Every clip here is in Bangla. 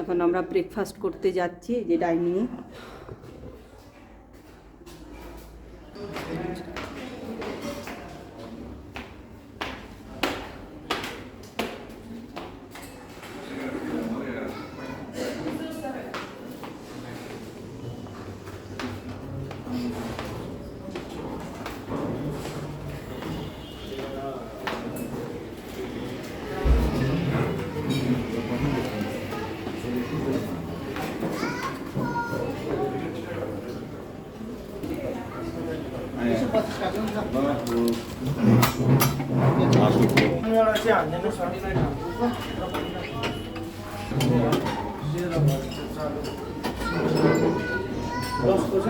এখন আমরা ব্রেকফাস্ট করতে যাচ্ছি যে ডাইনিংয়ে 버스까지 혼자 하지 않으면 저리를 잡고 러스코죠?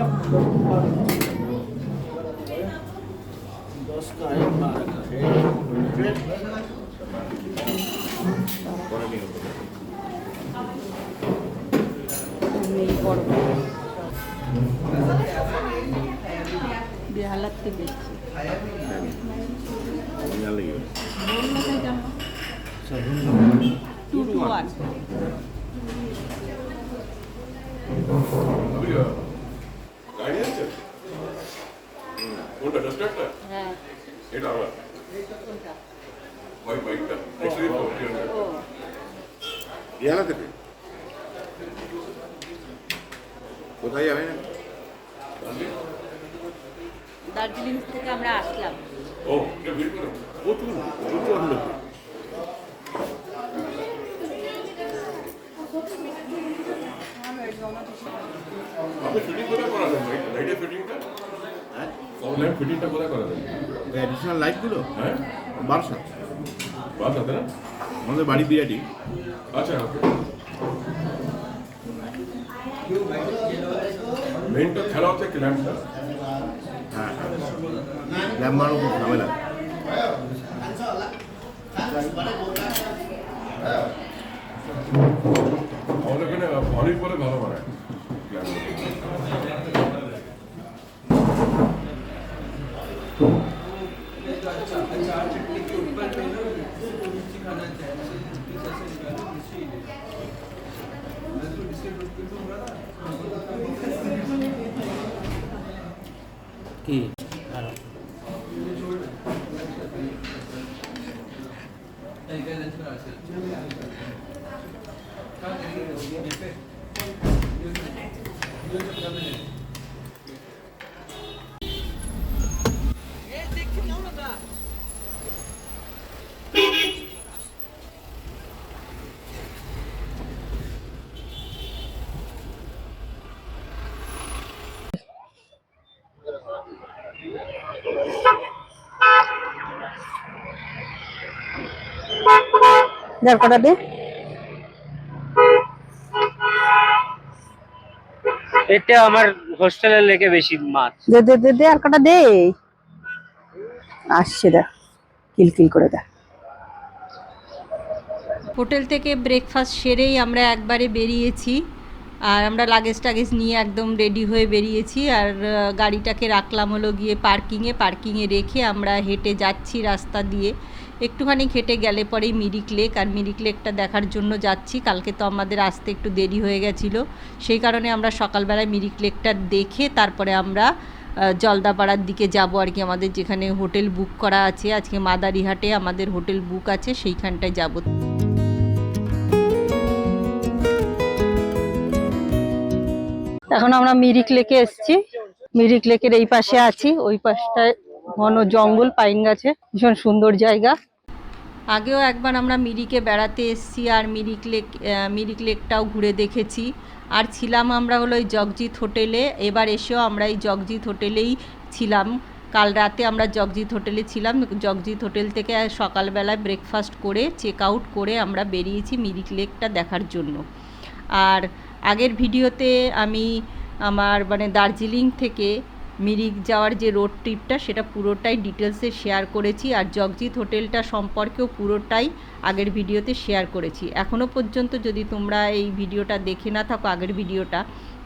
러스코 아예 말할까? 그래? 이거로 দেখছি টু টু ওয়ান গাড়ি আছে কোনটা এটা আমার হোয়াইট ফোরটি হান্ড্রেড ইয়ালা থেকে? কোথায় যাবেন দার্জিলিং থেকে আমরা আসলাম। ও এটা বিল প্রচুর প্রচুর লোক আপনি ফিটিং কোথায় করাবেন লাইটের ফিটিংটা হ্যাঁ? অনলাইন কোথায় করাবেন অ্যাডিশনাল লাইটগুলো হ্যাঁ। বারাসাত। না? আমাদের বাড়ি বিরাটি আচ্ছা খেলা হচ্ছে কি ল্যাম্পটা হ্যাঁ ল্যাম্প মারো খুব ঝামেলা আমাদের পরে ভালো বানায় কি 刚才那个。কটা দে এটা আমার হোস্টেলের লেগে বেশি মাছ। দে দে দে দে আর কটা দে? আসছে দেখ কিলকিল করে দেখ। হোটেল থেকে ব্রেকফাস্ট সেরেই আমরা একবারে বেরিয়েছি আর আমরা লাগেজ টাগেজ নিয়ে একদম রেডি হয়ে বেরিয়েছি আর গাড়িটাকে রাখলাম হলো গিয়ে পার্কিংয়ে পার্কিংয়ে রেখে আমরা হেঁটে যাচ্ছি রাস্তা দিয়ে। একটুখানি হেঁটে গেলে পরেই মিরিক লেক, আর মিরিক লেকটা দেখার জন্য যাচ্ছি। কালকে তো আমাদের আসতে একটু দেরি হয়ে গেছিল। সেই কারণে আমরা সকালবেলায় মিরিক লেকটা দেখে তারপরে আমরা জলদাপাড়ার দিকে যাব আর কি। আমাদের যেখানে হোটেল বুক করা আছে, আজকে মাদারিহাটে আমাদের হোটেল বুক আছে, সেইখানটায় যাব। এখন আমরা মিরিক লেকে এসেছি। মিরিক লেকের এই পাশে আছি। ওই পাশটায় ঘন জঙ্গল, পাইন গাছে। ভীষণ সুন্দর জায়গা। আগেও একবার আমরা মিরিকে বেড়াতে এসেছি আর মিরিক লেক মিরিক লেকটাও ঘুরে দেখেছি। আর ছিলাম আমরা হলো ওই জগজিৎ হোটেলে, এবার এসেও আমরা এই জগজিৎ হোটেলেই ছিলাম। কাল রাতে আমরা জগজিৎ হোটেলে ছিলাম, জগজিৎ হোটেল থেকে সকালবেলায় ব্রেকফাস্ট করে চেক আউট করে আমরা বেরিয়েছি মিরিক লেকটা দেখার জন্য। আর আগের ভিডিওতে আমি আমার মানে দার্জিলিং থেকে মিরিক যাওয়ার যে রোড ট্রিপটা সেটা পুরোটাই ডিটেলসে শেয়ার করেছি আর জগজিৎ হোটেলটা সম্পর্কেও পুরোটাই আগের ভিডিওতে শেয়ার করেছি। এখনও পর্যন্ত যদি তোমরা এই ভিডিওটা দেখে না থাকো আগের ভিডিওটা,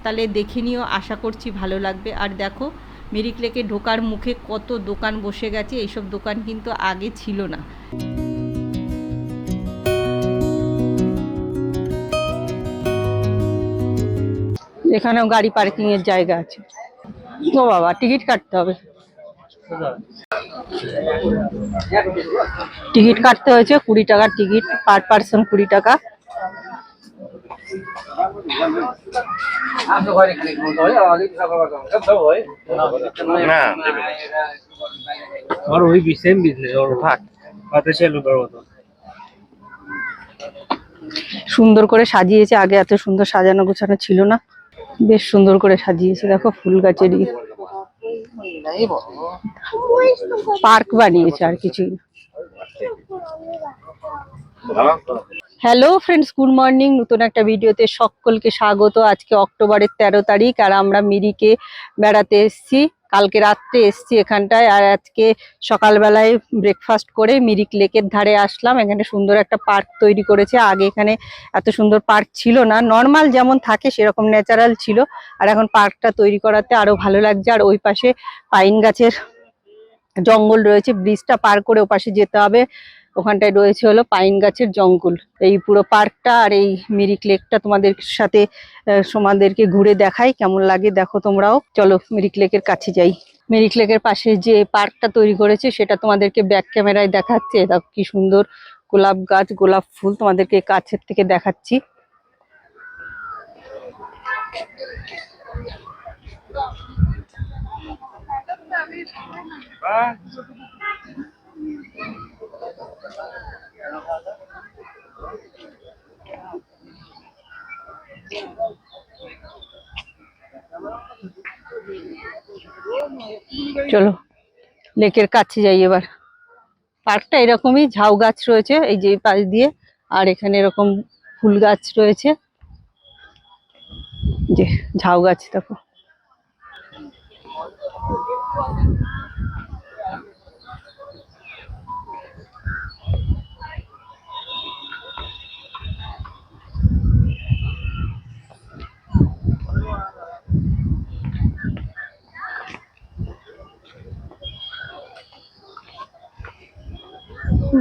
তাহলে দেখে নিও, আশা করছি ভালো লাগবে। আর দেখো, মিরিক লেকে ঢোকার মুখে কত দোকান বসে গেছে, এইসব দোকান কিন্তু আগে ছিল না। এখানেও গাড়ি পার্কিংয়ের জায়গা আছে। ও বাবা টিকিট কাটতে হবে টিকিট কাটতে হয়েছে কুড়ি টাকার টিকিট পার পার্সন কুড়ি টাকা না और वही भी सेम बिजनेस और भाग पता चलो बड़ो तो সুন্দর করে সাজিয়েছে আগে এত সুন্দর সাজানো গোছানো ছিল না বেশ সুন্দর করে সাজিয়েছে। দেখো ফুল গাছেরই পার্ক বানিয়েছে আর কিছুই হ্যালো ফ্রেন্ডস গুড মর্নিং নতুন একটা ভিডিওতে সকলকে স্বাগত। আজকে অক্টোবরের তেরো তারিখ আর আমরা মিরিকে বেড়াতে এসেছি। কালকে রাত্রে এসছি এখানটায় আর আজকে সকালবেলায় ব্রেকফাস্ট করে মিরিক লেকের ধারে আসলাম। এখানে সুন্দর একটা পার্ক তৈরি করেছে। আগে এখানে এত সুন্দর পার্ক ছিল না। নর্মাল যেমন থাকে সেরকম ন্যাচারাল ছিল। আর এখন পার্কটা তৈরি করাতে আরও ভালো লাগছে। আর ওই পাশে পাইন গাছের জঙ্গল রয়েছে। ব্রিজটা পার করে ওপাশে যেতে হবে। ওখানটায় রয়েছে হলো পাইন গাছের জঙ্গল। এই পুরো পার্কটা আর এই মিরিক লেকটা তোমাদের সাথে তোমাদেরকে ঘুরে দেখাই, কেমন লাগে দেখো তোমরাও। চলো মিরিক লেকের কাছে যাই। মিরিক লেকের পাশে যে পার্কটা তৈরি করেছে, সেটা তোমাদেরকে ব্যাক ক্যামেরায় দেখাচ্ছে। দেখো কি সুন্দর গোলাপ গাছ, গোলাপ ফুল তোমাদেরকে কাছের থেকে দেখাচ্ছি। চলো, লেকের কাছে যাই এবার। পার্কটা এরকমই, ঝাউ গাছ রয়েছে এই যে পাশ দিয়ে, আর এখানে এরকম ফুল গাছ রয়েছে। যে ঝাউ গাছ, দেখো।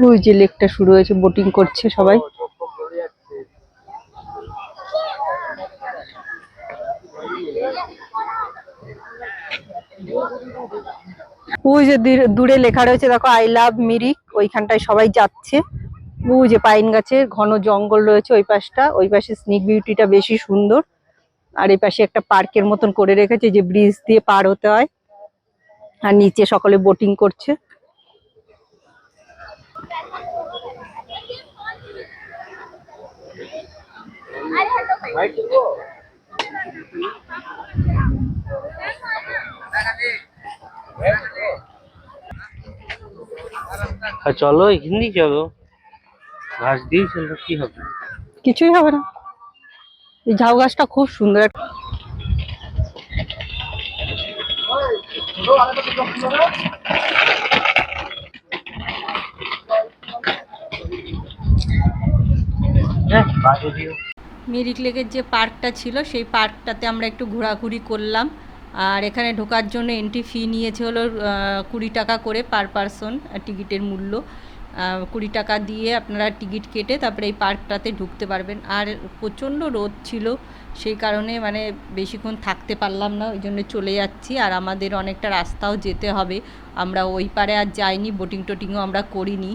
ওই যে লেকটা শুরু হয়েছে বোটিং করছে সবাই। ওই যে দূরে- লেখা রয়েছে, দেখো আই লাভ মিরিক ওইখানটায় সবাই যাচ্ছে। ওই যে পাইন গাছের ঘন জঙ্গল রয়েছে ওই পাশটা, ওই পাশে স্নিক বিউটিটা বেশি সুন্দর। আর এই পাশে একটা পার্কের মতন করে রেখেছে, যে ব্রিজ দিয়ে পার হতে হয়। আর নিচে সকলে বোটিং করছে আর চলো এখানেই চলো ঘাস দিয়েই চলো কি হবে কিছুই হবে না। এই ঝাউ গাছটা খুব সুন্দর। একটা হ্যাঁ বাজে দিও। মিরিক লেকের যে পার্কটা ছিল, সেই পার্কটাতে আমরা একটু ঘোরাঘুরি করলাম। আর এখানে ঢোকার জন্য এন্ট্রি ফি নিয়েছে হলো কুড়ি টাকা করে পার পারসন টিকিটের মূল্য। কুড়ি টাকা দিয়ে আপনারা টিকিট কেটে তারপরে এই পার্কটাতে ঢুকতে পারবেন। আর প্রচণ্ড রোদ ছিল, সেই কারণে মানে বেশিক্ষণ থাকতে পারলাম না, ওই জন্য চলে যাচ্ছি। আর আমাদের অনেকটা রাস্তাও যেতে হবে। আমরা ওই পারে আর যাইনি বোটিং টোটিংও আমরা করিনি।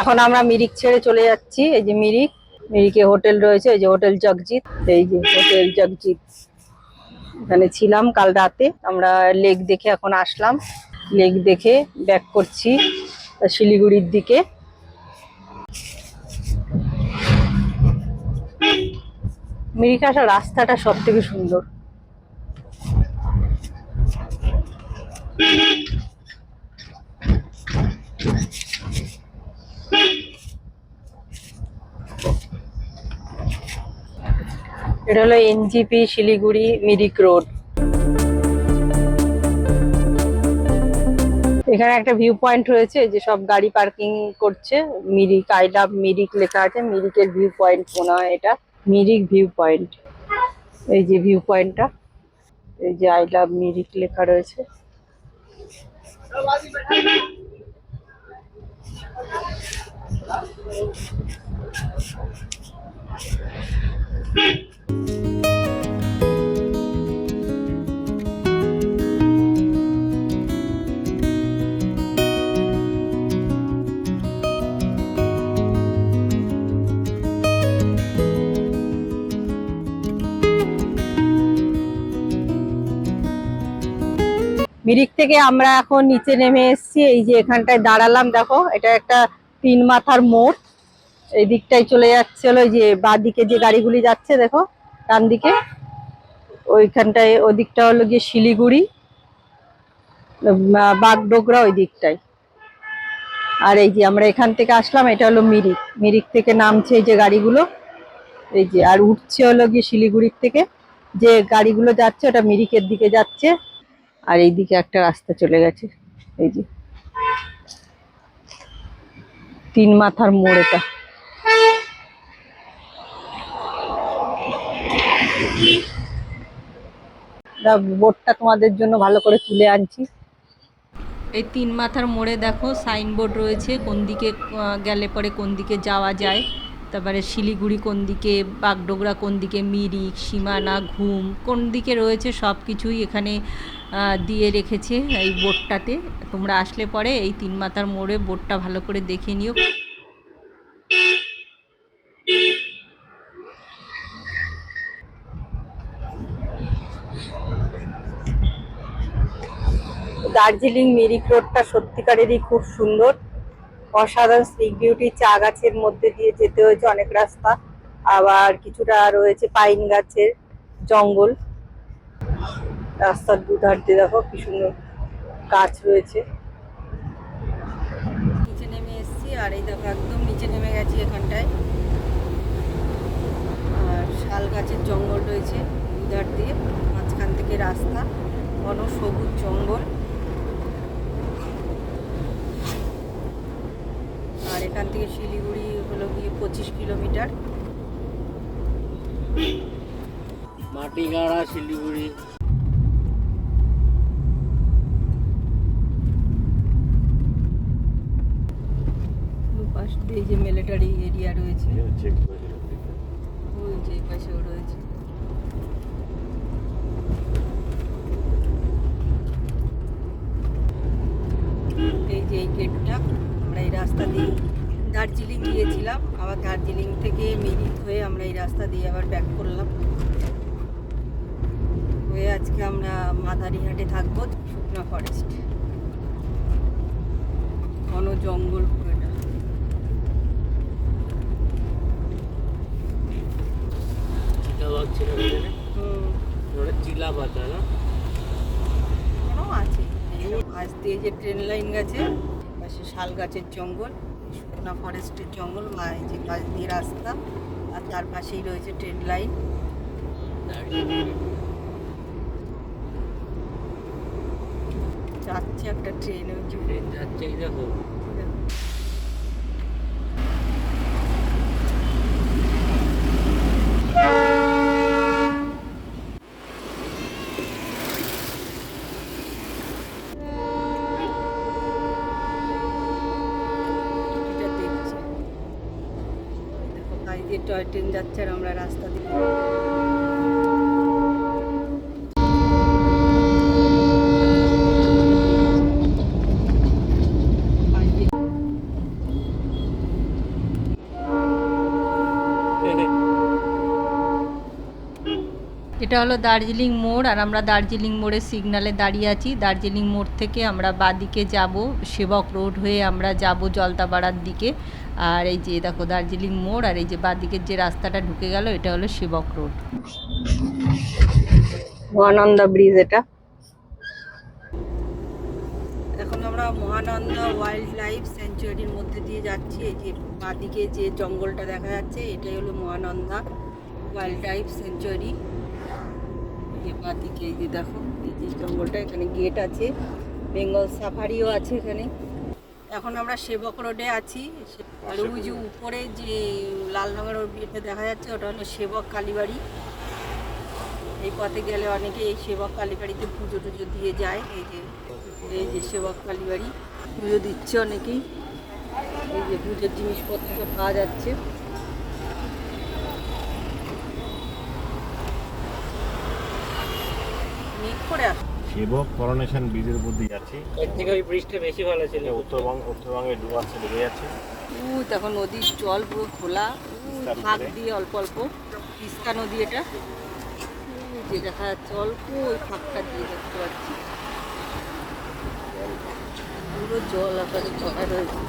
এখন আমরা মিরিক ছেড়ে চলে যাচ্ছি, এই যে মিরিক। মিরিকে হোটেল রয়েছে, এই যে হোটেল জগজিৎ, এই যে হোটেল জগজিৎ। এখানে ছিলাম কাল রাতে, আমরা লেক দেখে এখন আসলাম। লেক দেখে ব্যাক করছি শিলিগুড়ির দিকে। মিরিক আসার রাস্তাটা সব থেকে সুন্দর। এটা হলো এনজিপি শিলিগুড়ি মিরিক রোড। এখানে একটা ভিউ পয়েন্ট রয়েছে, যে সব গাড়ি পার্কিং করছে। মিরিক আই লাভ মিরিক লেখা আছে, মিরিকের ভিউ পয়েন্ট মনে হয় এটা। মিরিক ভিউ পয়েন্ট এই যে ভিউ পয়েন্টটা এই যে আই লাভ মিরিক লেখা রয়েছে। মিরিক থেকে আমরা এখন নিচে নেমে এসেছি। এই যে এখানটায় দাঁড়ালাম, দেখো, এটা একটা তিন মাথার মোড়। এই দিকটাই চলে যাচ্ছে হলো যে বাঁ দিকে যে গাড়িগুলি যাচ্ছে, দেখো ডান দিকে ওইখানটায় ওই দিকটা হলো গিয়ে শিলিগুড়ি বাগডোগরা ওই দিকটায়। আর এই যে আমরা এখান থেকে আসলাম, এটা হলো মিরিক। মিরিক থেকে নামছে এই যে গাড়িগুলো। এই যে, আর উঠছে হলো গিয়ে শিলিগুড়ির থেকে। যে গাড়িগুলো যাচ্ছে, ওটা মিরিকের দিকে যাচ্ছে। আর এইদিকে একটা রাস্তা চলে গেছে। এই যে, তিন মাথার মোড় এটা। বোর্ডটা তোমাদের জন্য ভালো করে তুলে আনছি। এই তিন মাথার মোড়ে দেখো সাইনবোর্ড রয়েছে, কোন দিকে গেলে পরে কোন দিকে যাওয়া যায়। তারপরে শিলিগুড়ি কোন দিকে, বাগডোগরা কোন দিকে, মিরিক, সীমানা, ঘুম, কোন দিকে রয়েছে সব কিছুই এখানে দিয়ে রেখেছে এই বোর্ডটাতে তোমরা আসলে পরে এই তিন মাথার মোড়ে বোর্ডটা ভালো করে দেখে নিও। দার্জিলিং মিরিক রোডটা সত্যিকারেরই খুব সুন্দর। অসাধারণ স্লিক বিউটি চা গাছের মধ্যে দিয়ে যেতে হয়েছে অনেক রাস্তা। আবার কিছুটা রয়েছে পাইন গাছের জঙ্গল। রাস্তার দুধার দিয়ে দেখো কি সুন্দর গাছ রয়েছে। নিচে নেমে এসেছি, আর এই দেখো একদম নিচে নেমে গেছি এখানটায়। আর শাল গাছের জঙ্গল রয়েছে দুধার দিয়ে, মাঝখান থেকে রাস্তা, ঘন সবুজ জঙ্গল আর এখান থেকে শিলিগুড়ি হলো গিয়ে পঁচিশ কিলোমিটার। মাটিগাড়া শিলিগুড়ি। দুপাশ দিয়ে যে মিলিটারি এরিয়া রয়েছে দিলাম ওই যে এই পাশেও রয়েছে। এই যে এই গেটটা আমরা এই রাস্তা দিয়ে দার্জিলিং গিয়েছিলাম আবার দার্জিলিং থেকে মিরিক হয়ে আমরা এই রাস্তা দিয়ে আবার ব্যাক করলাম। হয়ে আজকে আমরা মাদারিহাটে থাকব শুকনা ফরেস্ট ঘন জঙ্গল পুরোটা। চিলা পাতা না? আছে। আজ দিয়ে যে ট্রেন লাইন গেছে পাশে শাল গাছের জঙ্গল। শুকনা ফরেস্টের জঙ্গল বা এই যে পাশ দিয়ে রাস্তা, আর তার পাশেই রয়েছে ট্রেন লাইন যাচ্ছে একটা ট্রেন ট্রেন যাচ্ছে দেখো এটা দেখছে দেখো পাশ দিয়ে টয় ট্রেন যাচ্ছে আর আমরা রাস্তা দিয়ে। এটা হলো দার্জিলিং মোড় আর আমরা দার্জিলিং মোড়ের সিগনালে দাঁড়িয়ে আছি। দার্জিলিং মোড় থেকে আমরা বাদিকে যাব, সেবক রোড হয়ে আমরা যাব জলদাপাড়ার দিকে। আর এই যে দেখো দার্জিলিং মোড় আর এই যে বাদিকের যে রাস্তাটা ঢুকে গেল এটা হলো সেবক রোড। মহানন্দা ব্রিজ এটা। এখন আমরা মহানন্দা ওয়াইল্ড লাইফ স্যাঞ্চুয়ারির মধ্যে দিয়ে যাচ্ছি। এই যে বাদিকে যে জঙ্গলটা দেখা যাচ্ছে এটাই হলো মহানন্দা ওয়াইল্ড লাইফ যে বাদিকে এই যে দেখো এই যে জঙ্গলটা এখানে গেট আছে বেঙ্গল সাফারিও আছে এখানে। এখন আমরা সেবক রোডে আছি। আর ওই যে উপরে যে লাল রঙের এটা দেখা যাচ্ছে ওটা হলো সেবক কালীবাড়ি। এই পথে গেলে অনেকে এই সেবক কালীবাড়িতে পুজো টুজো দিয়ে যায়। এই যে এই যে সেবক কালীবাড়ি। পুজো দিচ্ছে অনেকেই। এই যে পুজোর জিনিসপত্র পাওয়া যাচ্ছে। মেঘ করে আসছে সেবক করোনেশন ব্রিজের উপর দিয়ে যাচ্ছি। এর থেকে ওই ব্রিজটা বেশি ভালো ছিল। উত্তরবঙ্গ উত্তরবঙ্গে ডুবাচ্ছে ডুবে যাচ্ছে। উই তখন নদীর জল পুরো খোলা। ফাঁক দিয়ে অল্প অল্প। তিস্তা নদী এটা। যে দেখা যাচ্ছে অল্প ওই ফাঁকটা দিয়ে দেখতে পাচ্ছি। পুরো জল আকারে ভরা রয়েছে।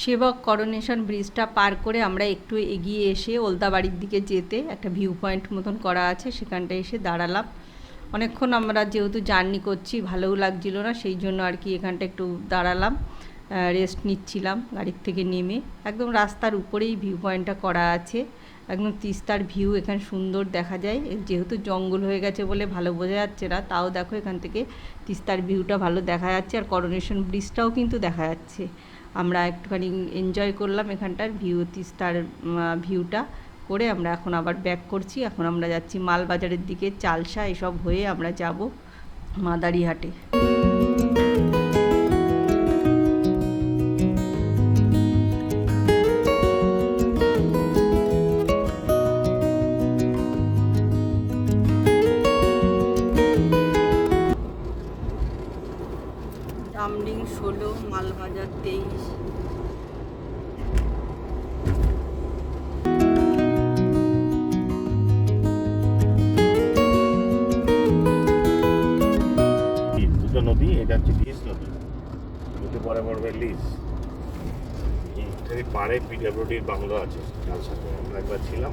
সেবক করোনেশন ব্রিজটা পার করে আমরা একটু এগিয়ে এসে ওলদাবাড়ির দিকে যেতে একটা ভিউ পয়েন্ট মতন করা আছে সেখানটায় এসে দাঁড়ালাম। অনেকক্ষণ আমরা যেহেতু জার্নি করছি, ভালোও লাগছিল না, সেই জন্য আর কি এখানটা একটু দাঁড়ালাম রেস্ট নিচ্ছিলাম গাড়ির থেকে নেমে। একদম রাস্তার উপরেই ভিউ পয়েন্টটা করা আছে, একদম তিস্তার ভিউ এখানে সুন্দর দেখা যায়। যেহেতু জঙ্গল হয়ে গেছে বলে ভালো বোঝা যাচ্ছে না, তাও দেখো এখান থেকে তিস্তার ভিউটা ভালো দেখা যাচ্ছে, আর করোনেশন ব্রিজটাও কিন্তু দেখা যাচ্ছে। আমরা একটুখানি এনজয় করলাম এখানটার ভিউ তিস্তার ভিউটা করে আমরা এখন আবার ব্যাক করছি। এখন আমরা যাচ্ছি মালবাজারের দিকে, চালসা এসব হয়ে আমরা যাব মাদারিহাটে। তেইশ এই দুটো নদী এটা হচ্ছে লিস নদী। দুটো পরে পড়বে লিস। এইটারই পাড়ে পিডাব্লিউডির বাংলো আছে চাল সাথে আমরা একবার ছিলাম।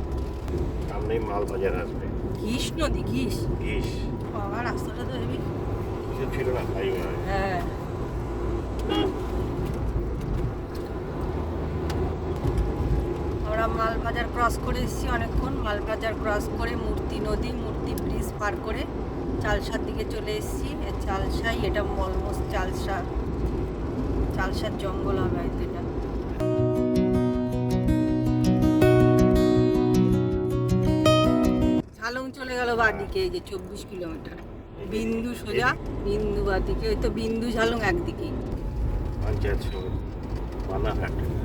সামনেই মাল বাজার আসবে। ঘিস নদী ঘিস? ঘিস। বাবা রাস্তাটা তো হেবি কিছু ছিল না তাই হ্যাঁ আমরা মালবাজার ক্রস করে এসেছি অনেকক্ষণ। মালবাজার ক্রস করে মূর্তি নদী, মূর্তি ব্রিজ পার করে চালসার দিকে চলে এসেছি। চালসাই, এটা অলমোস্ট চালসা চালসার জঙ্গল হবে হয়তো এটা। ঝালং চলে গেল বাদিকে, এই যে চব্বিশ কিলোমিটার। বিন্দু সোজা, বিন্দু বাদিকে, ওই তো বিন্দু ঝালং একদিকেই পঞ্চায়েত সমিতি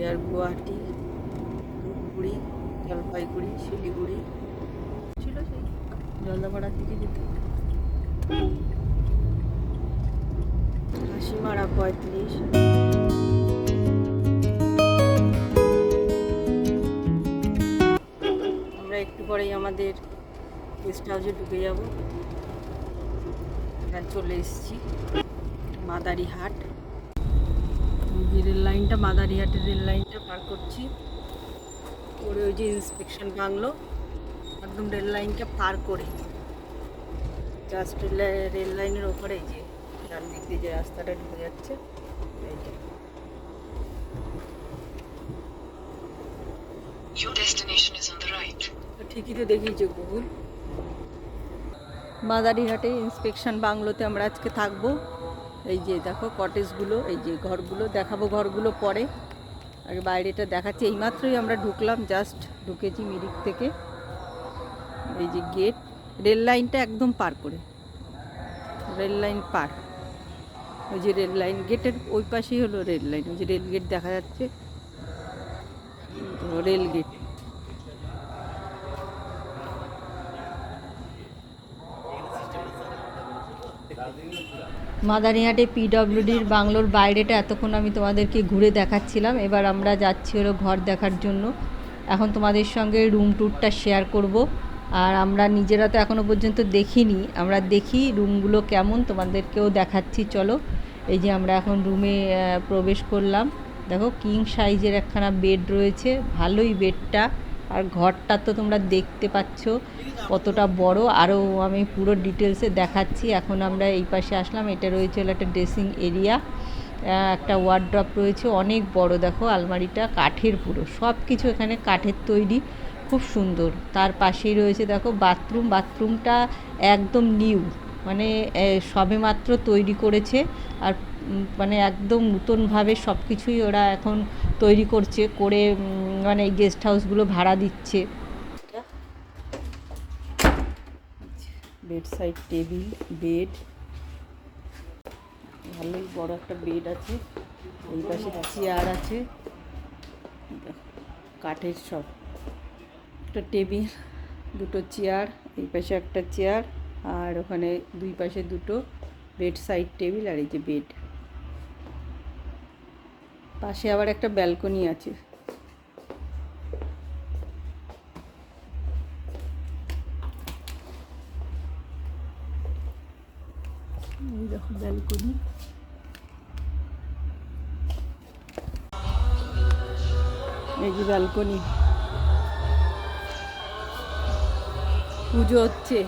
কোচবিহার গুয়াহাটি, ধূপগুড়ি, জলপাইগুড়ি, শিলিগুড়ি ছিল সেই জলদাপাড়ার দিকে যেতে। হাসিমারা পঁয়ত্রিশ। আমরা একটু পরেই আমাদের গেস্ট হাউসে ঢুকে যাব। এবার চলে এসেছি মাদারি হাট যে রেল লাইনটা মাদারিহাটের রেল লাইনটা পার করছি। করে ওই যে ইন্সপেকশন বাংলো একদম রেল লাইনটা পার করে। জাস্ট রেল লাইনের ওপরে যে ডান দিক দিয়ে যে রাস্তাটা ঢুকে যাচ্ছে এই Your destination is on the right. তো ঠিকই তো দেখিয়েছে গুগল। মাদারিহাটে ইন্সপেকশন বাংলোতে আমরা আজকে থাকব। এই যে দেখো কটেজগুলো এই যে ঘরগুলো, দেখাবো ঘরগুলো পরে। আর বাইরেটা দেখাচ্ছি। এইমাত্রই আমরা ঢুকলাম জাস্ট ঢুকেছি মিরিক থেকে। এই যে গেট রেল লাইনটা একদম পার করে। রেল লাইন পার। ওই যে রেল লাইন গেটের ওই পাশেই হলো রেল লাইন ওই যে রেল গেট দেখা যাচ্ছে। রেল গেট মাদারিহাটে পিডব্লিউডির বাংলোর বাইরেটা এতক্ষণ আমি তোমাদেরকে ঘুরে দেখাচ্ছিলাম। এবার আমরা যাচ্ছি হলো ঘর দেখার জন্য। এখন তোমাদের সঙ্গে রুম ট্যুরটা শেয়ার করব। আর আমরা নিজেরা তো এখনও পর্যন্ত দেখিনি। আমরা দেখি রুমগুলো কেমন, তোমাদেরকেও দেখাচ্ছি। চলো, এই যে আমরা এখন রুমে প্রবেশ করলাম। দেখো কিং সাইজের একখানা বেড রয়েছে। ভালোই বেডটা আর ঘরটা তো তোমরা দেখতে পাচ্ছ কতটা বড়। আরও আমি পুরো ডিটেলসে দেখাচ্ছি। এখন আমরা এই পাশে আসলাম। এটা রয়েছে হলো একটা ড্রেসিং এরিয়া একটা ওয়ার্ড্রপ রয়েছে। অনেক বড় দেখো আলমারিটা কাঠের পুরো। সব কিছু এখানে কাঠের তৈরি। খুব সুন্দর। তার পাশেই রয়েছে দেখো বাথরুম বাথরুমটা একদম নিউ মানে এ, সবেমাত্র তৈরি করেছে। আর মানে একদম নতুনভাবে সব কিছুই ওরা এখন তৈরি করছে, করে মানে গেস্ট হাউসগুলো ভাড়া দিচ্ছে। বেড সাইড টেবিল বেড ভালোই বড় একটা বেড আছে। এই পাশে চেয়ার আছে। কাঠের সব। একটা টেবিল দুটো চেয়ার এই পাশে একটা চেয়ার আর ওখানে দুই পাশে দুটো বেড সাইড টেবিল আর এই যে বেড পাশে আবার একটা ব্যালকনি আছে। দেখো ব্যালকনি। এই যে ব্যালকনি। পুজো হচ্ছে।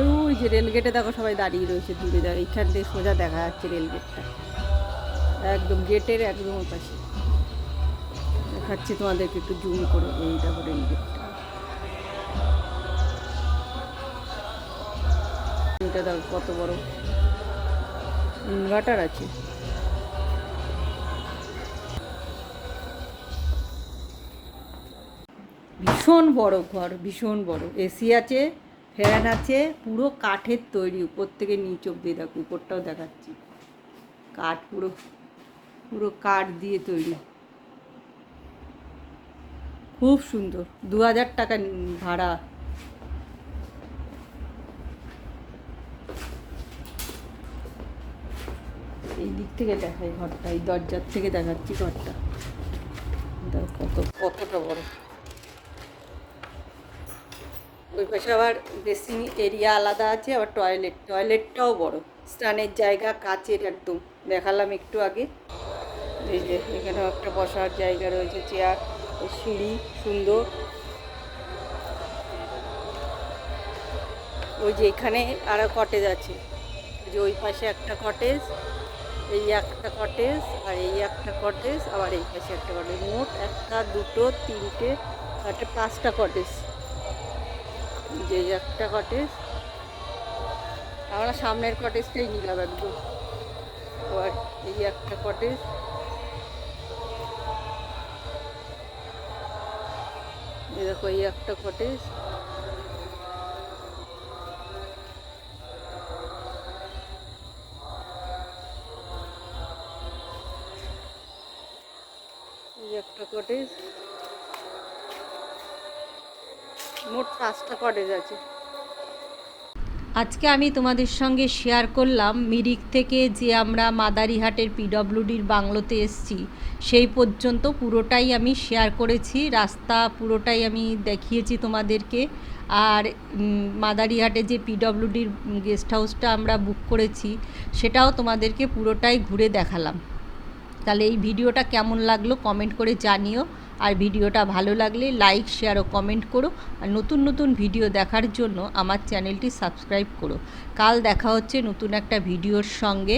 ওই যে রেলগেটে দেখো সবাই দাঁড়িয়ে রয়েছে, দূরে দাঁড়িয়ে। এইখান থেকে সোজা দেখা যাচ্ছে রেলগেটটা। একদম গেটের একদম পাশে দেখাচ্ছি তোমাদেরকে একটু জুম করে এই দেখো রেলগেটটা এটা দেখো কত বড়। ইনভার্টার আছে। ভীষণ বড় ঘর, ভীষণ বড়। এসি আছে, ফ্যান আছে, পুরো কাঠের তৈরি, উপর থেকে নিচ অব্দি দেখো, উপরটাও দেখাচ্ছি। কাঠ পুরো পুরো কাঠ দিয়ে তৈরি। খুব সুন্দর। দু হাজার টাকা ভাড়া। এই দিক থেকে দেখাই ঘরটা, এই দরজার থেকে দেখাচ্ছি ঘরটা। কত, কতটা বড়। ওই পাশে আবার বেসিং এরিয়া আলাদা আছে, আবার টয়লেট টয়লেটটাও বড়। স্নানের জায়গা, কাচের একদম। দেখালাম একটু আগে। এই যে এখানেও একটা বসার জায়গা রয়েছে, চেয়ার, সিঁড়ি, সুন্দর। ওই যে এখানে আরও কটেজ আছে। যে ওই পাশে একটা কটেজ এই একটা কটেজ আর এই একটা কটেজ আবার এই পাশে একটা কটেজ মোট একটা, দুটো, তিনটে একটা পাঁচটা কটেজ যে একটা কটেজ আমরা সামনের কটেজটাই নিলাম একদম। এই একটা কটেজ দেখো এই একটা কটেজ একটা কটেজ মোট পাঁচটা কটেজ আছে। আজকে আমি তোমাদের সঙ্গে শেয়ার করলাম মিরিক থেকে যে আমরা মাদারিহাটের পিডব্লিউডির বাংলোতে এসছি, সেই পর্যন্ত পুরোটাই আমি শেয়ার করেছি, রাস্তা পুরোটাই আমি দেখিয়েছি তোমাদেরকে। আর মাদারিহাটে যে পিডব্লিউডির গেস্ট হাউসটা আমরা বুক করেছি, সেটাও তোমাদেরকে পুরোটাই ঘুরে দেখালাম। তাহলে এই ভিডিওটা কেমন লাগল কমেন্ট করে জানিও। আর ভিডিওটা ভালো লাগলে লাইক শেয়ার ও কমেন্ট করো। আর নতুন নতুন ভিডিও দেখার জন্য আমার চ্যানেলটি সাবস্ক্রাইব করো। কাল দেখা হচ্ছে নতুন একটা ভিডিওর সঙ্গে।